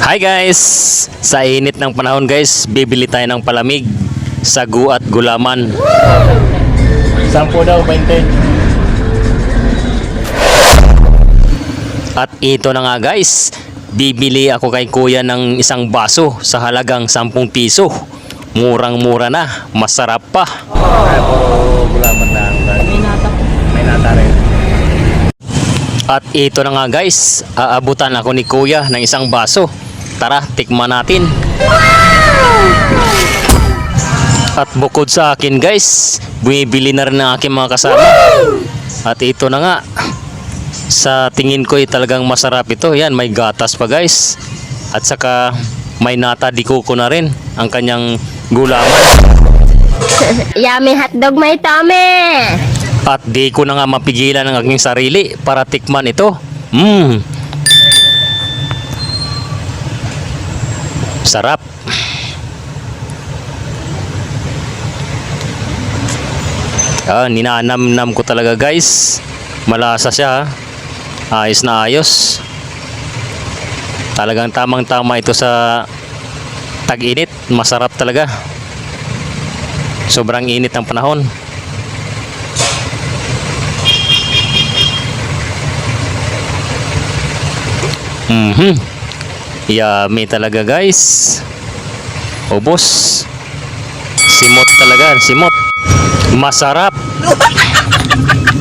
Hi guys! Sa init ng panahon guys, bibili tayo ng palamig sa gu at gulaman. Sampo daw, 20. At ito na nga guys, bibili ako kay kuya ng isang baso sa halagang 10 piso. Murang-mura na, masarap pa. Gulaman lang. May nata po. May nata rin. At ito na nga guys, aabutan ako ni kuya ng isang baso. Tara, tikman natin. At bukod sa akin guys, bumibili na rin ng aking mga kasama. At ito na nga, sa tingin ko ay talagang masarap ito. Yan, may gatas pa guys. At saka may nata di kuko na rin ang kanyang gulaman. Yummy hotdog may tummy! At di ko na nga mapigilan ang aking sarili para tikman ito. Mmm. Sarap. Ah, ninanam-nam ko talaga guys. Malasa siya. ha. Ayos na ayos. Talagang tamang-tama ito sa tag-init. Masarap talaga. Sobrang init ang panahon. Mhm. Yummy talaga guys. Ubos. Simot talaga, simot. Masarap.